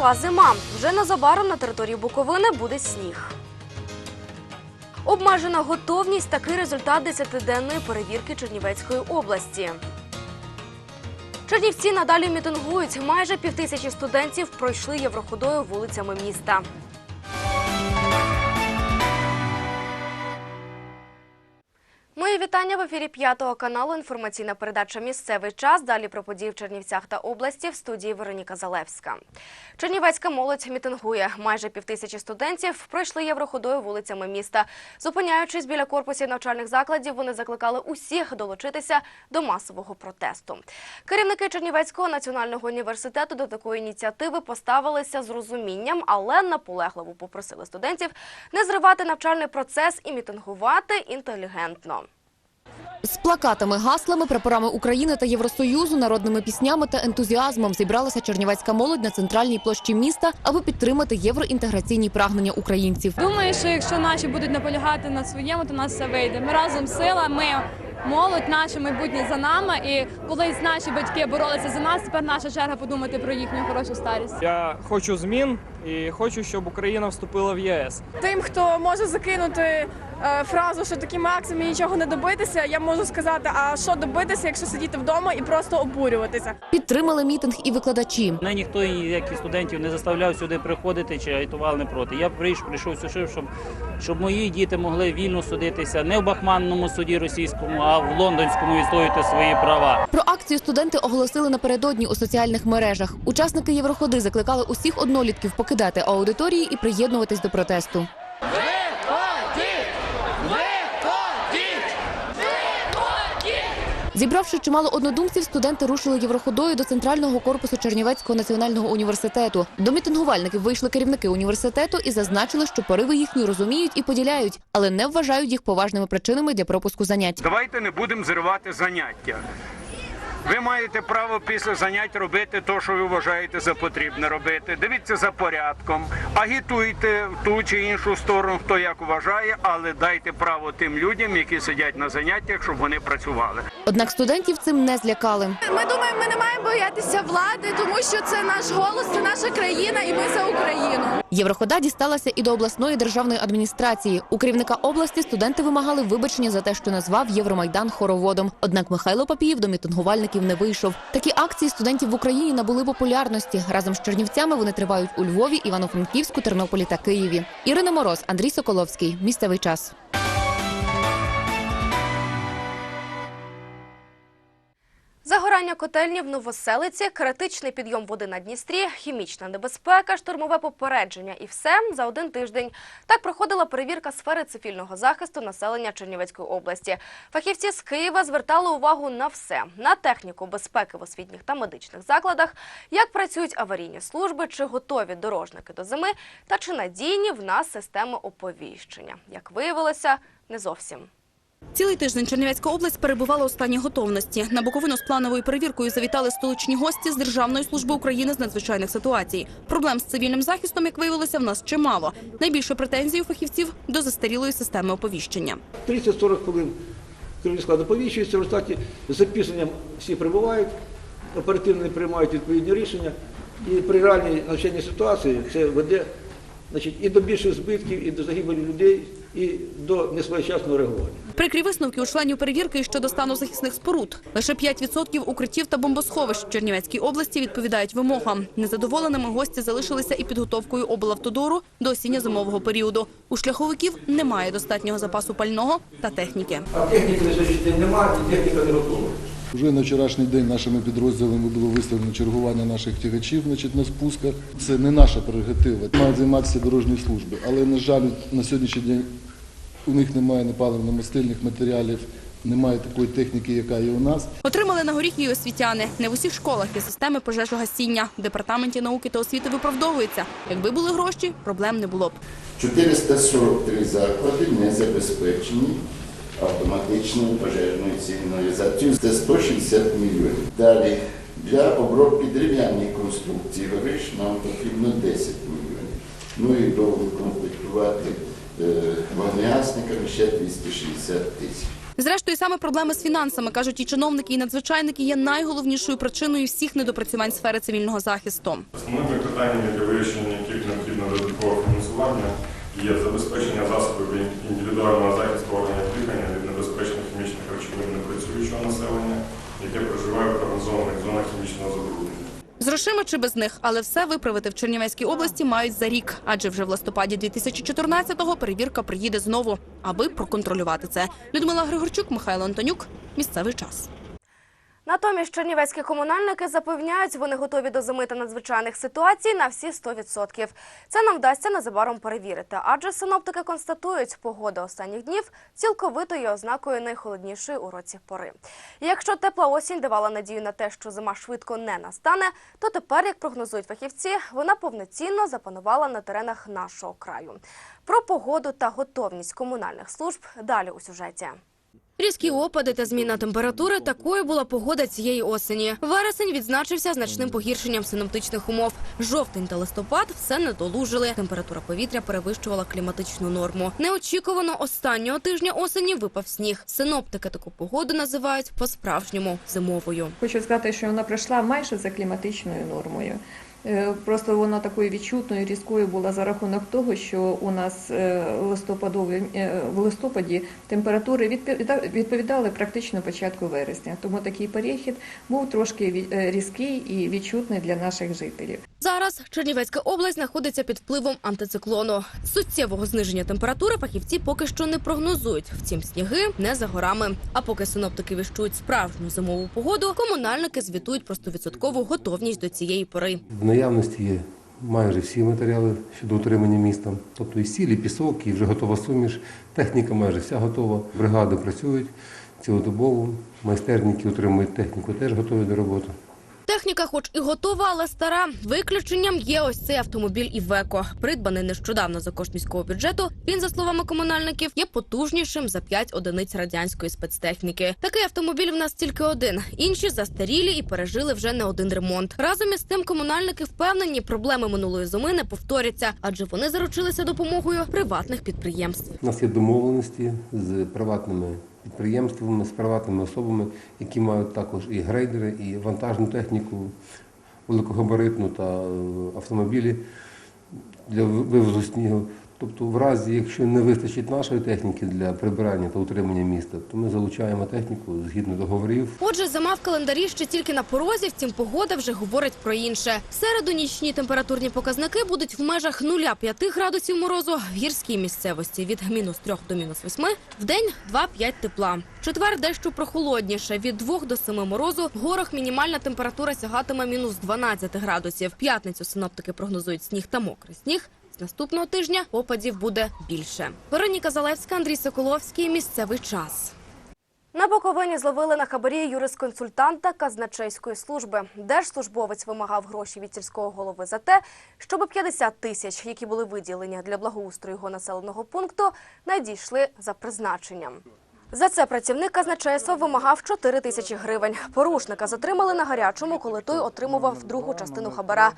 Прийшла зима. Вже незабаром на території Буковини буде сніг. Обмежена готовність такий результат 10-денної перевірки Чернівецької області. Чернівці надалі мітингують. Майже півтисячі студентів пройшли євроходою вулицями міста. Вітання в ефірі п'ятого каналу. Інформаційна передача Місцевий час. Далі про події в Чернівцях та області в студії Вероніка Залевська. Чернівецька молодь мітингує. Майже півтисячі студентів пройшли євроходою вулицями міста. Зупиняючись біля корпусів навчальних закладів, вони закликали усіх долучитися до масового протесту. Керівники Чернівецького національного університету до такої ініціативи поставилися з розумінням, але наполегливо попросили студентів не зривати навчальний процес і мітингувати інтелігентно. З плакатами, гаслами, прапорами України та Євросоюзу, народними піснями та ентузіазмом зібралася чернівецька молодь на центральній площі міста, аби підтримати євроінтеграційні прагнення українців. Думаю, що якщо наші будуть наполягати на своєму, то нас все вийде. Ми разом сила, ми молодь, наше майбутнє за нами. І колись наші батьки боролися за нас. Тепер наша черга подумати про їхню хорошу старість. Я хочу змін і хочу, щоб Україна вступила в ЄС. Тим, хто може закинути фразу, що таким акціями нічого не добитися, я можу сказати, а що добитися, якщо сидіти вдома і просто обурюватися. Підтримали мітинг і викладачі. Мене ніхто ніяких студентів не заставляв сюди приходити чи агітував не проти. Я прийшов, прийшов сюди, щоб, щоб мої діти могли вільно судитися не в Бахманному суді російському, а в лондонському і відстоювати свої права. Про акцію студенти оголосили напередодні у соціальних мережах. Учасники Євроходи закликали усіх однолітків покидати аудиторії і приєднуватись до протесту. Зібравши чимало однодумців, студенти рушили євроходою до центрального корпусу Чернівецького національного університету. До мітингувальників вийшли керівники університету і зазначили, що пориви їхні розуміють і поділяють, але не вважають їх поважними причинами для пропуску занять. Давайте не будемо зривати заняття. Ви маєте право після занять робити те, що ви вважаєте за потрібне робити. Дивіться за порядком, агітуйте в ту чи іншу сторону, хто як вважає, але дайте право тим людям, які сидять на заняттях, щоб вони працювали. Однак студентів цим не злякали. Ми думаємо, ми не маємо боятися влади, тому що це наш голос, це наша країна, і ми за Україну. Єврохода дісталася і до обласної державної адміністрації. У керівника області студенти вимагали вибачення за те, що назвав Євромайдан хороводом. Однак Михайло Папіїв до мітингувальників не вийшов. Такі акції студентів в Україні набули популярності. Разом з чернівцями вони тривають у Львові, Івано-Франківську, Тернополі та Києві. Ірина Мороз, Андрій Соколовський. Місцевий час. Котельні в Новоселиці, критичний підйом води на Дністрі, хімічна небезпека, штурмове попередження і все за один тиждень. Так проходила перевірка сфери цивільного захисту населення Чернівецької області. Фахівці з Києва звертали увагу на все: на техніку безпеки в освітніх та медичних закладах, як працюють аварійні служби, чи готові дорожники до зими, та чи надійні в нас системи оповіщення. Як виявилося, не зовсім. Цілий тиждень Чернівецька область перебувала у стані готовності. На Буковину з плановою перевіркою завітали столичні гості з Державної служби України з надзвичайних ситуацій. Проблем з цивільним захистом, як виявилося, в нас чимало. Найбільше претензій у фахівців до застарілої системи оповіщення. 30-40 хвилин керівний склад оповіщується, в результаті з запізненням всі прибувають, оперативно приймають відповідні рішення. І при реальній навчальній ситуації це веде значить, і до більших збитків, і до загибелі людей, і до несвоєчасного реагування. Прикрі висновки у членів перевірки щодо стану захисних споруд. Лише 5% укриттів та бомбосховищ в Чернівецькій області відповідають вимогам. Незадоволеними гості залишилися і підготовкою облавтодору до осінньо-зимового періоду. У шляховиків немає достатнього запасу пального та техніки. А техніки на сьогоднішній день немає, і техніка не готова. Вже на вчорашній день нашими підрозділами було виставлено чергування наших тягачів значить, на спусках. Це не наша прерогатива. Мають займатися дорожні служби. Але, на жаль, на сьогоднішній день у них немає ні паливно-мастильних матеріалів, немає такої техніки, яка є у нас. Отримали на горіх і освітяни. Не в усіх школах є системи пожежогасіння. В департаменті науки та освіти виправдовується. Якби були гроші, проблем не було б. 443 заклади не забезпечені автоматичною пожежною сигналізацією. Це 160 мільйонів. Далі для обробки дерев'яних конструкцій гориш нам потрібно 10 мільйонів. Ну і доукомплектувати е, вогнегасниками ще 260 тисяч. Зрештою, саме проблеми з фінансами, кажуть і чиновники, і надзвичайники, є найголовнішою причиною всіх недопрацювань сфери цивільного захисту. Основними питаннями для вирішення яких необхідно додаткове фінансування є забезпечення засобів індивідуального захисту органів дихання від небезпечних хімічних речовин непрацюючого населення, яке проживає в прогнозованих зонах хімічного забруднення. З грошима чи без них, але все виправити в Чернівецькій області мають за рік, адже вже в листопаді 2014-го перевірка приїде знову, аби проконтролювати це. Людмила Григорчук, Михайло Антонюк. Місцевий час. Натомість чернівецькі комунальники запевняють, вони готові до зими надзвичайних ситуацій на всі 100%. Це нам вдасться незабаром перевірити, адже синоптики констатують, погода останніх днів цілковито є ознакою найхолоднішої у році пори. І якщо тепла осінь давала надію на те, що зима швидко не настане, то тепер, як прогнозують фахівці, вона повноцінно запанувала на теренах нашого краю. Про погоду та готовність комунальних служб далі у сюжеті. Різкі опади та зміна температури – такою була погода цієї осені. Вересень відзначився значним погіршенням синоптичних умов. Жовтень та листопад все недолужили. Температура повітря перевищувала кліматичну норму. Неочікувано останнього тижня осені випав сніг. Синоптики таку погоду називають по-справжньому зимовою. Хочу сказати, що вона пройшла майже за кліматичною нормою. Е, Просто вона такою відчутною, різкою була за рахунок того, що у нас е, е, в листопаді температури відповідали практично початку вересня. Тому такий перехід був трошки різкий і відчутний для наших жителів. Зараз Чернівецька область знаходиться під впливом антициклону. Суттєвого зниження температури фахівці поки що не прогнозують. Втім, сніги не за горами. А поки синоптики віщують справжню зимову погоду, комунальники звітують про 100% готовність до цієї пори. В наявності є майже всі матеріали щодо утримання міста. Тобто і сіль, і пісок, і вже готова суміш. Техніка майже вся готова. Бригади працюють цілодобово. Майстерники утримують техніку, теж готові до роботи. Техніка, хоч і готова, але стара. Виключенням є ось цей автомобіль Івеко. Придбаний нещодавно за кошт міського бюджету. Він, за словами комунальників, є потужнішим за 5 одиниць радянської спецтехніки. Такий автомобіль в нас тільки один. Інші застарілі і пережили вже не один ремонт. Разом із тим, комунальники впевнені, проблеми минулої зими не повторяться, адже вони заручилися допомогою приватних підприємств. У нас є домовленості з приватними підприємствами, з приватними особами, які мають також і грейдери, і вантажну техніку, великогабаритну та е, автомобілі для вивозу снігу. Тобто, в разі, якщо не вистачить нашої техніки для прибирання та утримання міста, то ми залучаємо техніку згідно договорів. Отже, зима в календарі ще тільки на порозі, втім погода вже говорить про інше. В середу нічні температурні показники будуть в межах 0,5 градусів морозу, в гірській місцевості від мінус 3 до мінус 8, в день 2-5 тепла. Четвер дещо прохолодніше, від 2 до 7 морозу, в горах мінімальна температура сягатиме мінус 12 градусів. П'ятницю синоптики прогнозують сніг та мокрий сніг. Наступного тижня опадів буде більше. Вероніка Залевська, Андрій Соколовський. Місцевий час. На Буковині зловили на хабарі юрисконсультанта казначейської служби. Держслужбовець вимагав гроші від сільського голови за те, щоб 50 тисяч, які були виділені для благоустрою його населеного пункту, надійшли за призначенням. За це працівник казначейства вимагав 4 тисячі гривень. Порушника затримали на гарячому, коли той отримував другу частину хабара.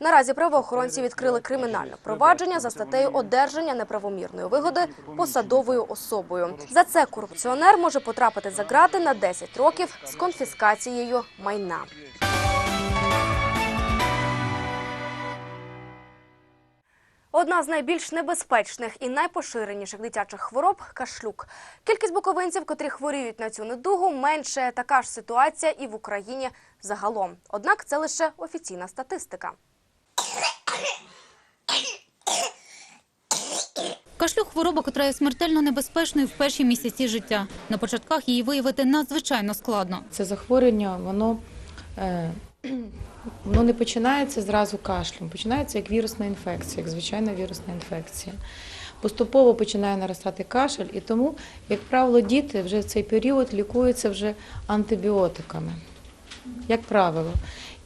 Наразі правоохоронці відкрили кримінальне провадження за статтею одержання неправомірної вигоди посадовою особою. За це корупціонер може потрапити за ґрати на 10 років з конфіскацією майна. Одна з найбільш небезпечних і найпоширеніших дитячих хвороб кашлюк. Кількість буковинців, котрі хворіють на цю недугу, менше. Така ж ситуація і в Україні загалом. Однак це лише офіційна статистика. Кашлюк – хвороба, котра є смертельно небезпечною в перші місяці життя. На початках її виявити надзвичайно складно. Це захворювання, воно, е, воно не починається зразу кашлем, починається як вірусна інфекція, як звичайна вірусна інфекція. Поступово починає наростати кашель, і тому, як правило, діти вже в цей період лікуються вже антибіотиками, як правило.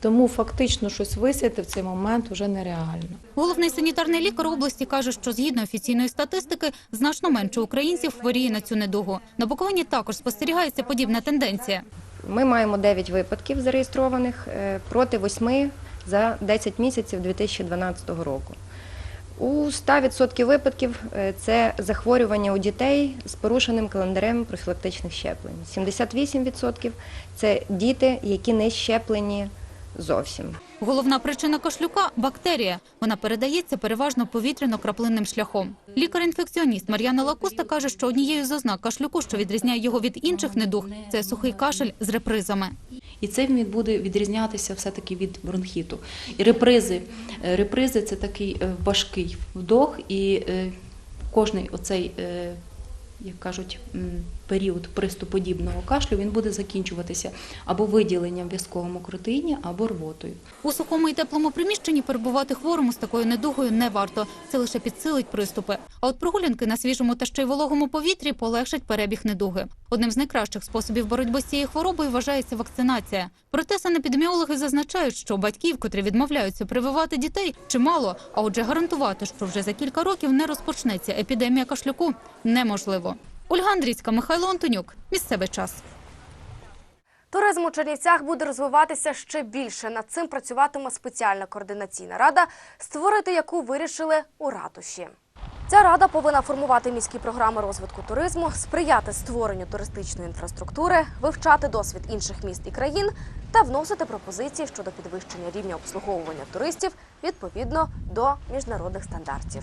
Тому фактично щось висяти в цей момент вже нереально. Головний санітарний лікар області каже, що згідно офіційної статистики, значно менше українців хворіє на цю недугу. На Буковині також спостерігається подібна тенденція. Ми маємо 9 випадків зареєстрованих е, проти 8 за 10 місяців 2012 року. У 100% випадків е, це захворювання у дітей з порушеним календарем профілактичних щеплень. 78% – це діти, які не щеплені зовсім. Головна причина кашлюка – бактерія. Вона передається переважно повітряно-краплинним шляхом. Лікар-інфекціоніст Мар'яна Лакуста каже, що однією з ознак кашлюку, що відрізняє його від інших недуг, це сухий кашель з репризами. І це він буде відрізнятися все-таки від бронхіту. І репризи. Е, Репризи це такий е, важкий вдох, і е, кожний оцей, як кажуть, період приступодібного кашлю він буде закінчуватися або виділенням в'язковому протеїні, або рвотою. У сухому і теплому приміщенні перебувати хворому з такою недугою не варто. Це лише підсилить приступи. А от прогулянки на свіжому та ще й вологому повітрі полегшать перебіг недуги. Одним з найкращих способів боротьби з цією хворобою вважається вакцинація. Проте санепідеміологи зазначають, що батьків, котрі відмовляються прививати дітей, чимало. А отже, гарантувати, що вже за кілька років не розпочнеться епідемія кашлюку, неможливо. Ольга Андрійська, Михайло Антонюк. Місцевий час. Туризм у Чернівцях буде розвиватися ще більше. Над цим працюватиме спеціальна координаційна рада, створити яку вирішили у ратуші. Ця рада повинна формувати міські програми розвитку туризму, сприяти створенню туристичної інфраструктури, вивчати досвід інших міст і країн та вносити пропозиції щодо підвищення рівня обслуговування туристів відповідно до міжнародних стандартів.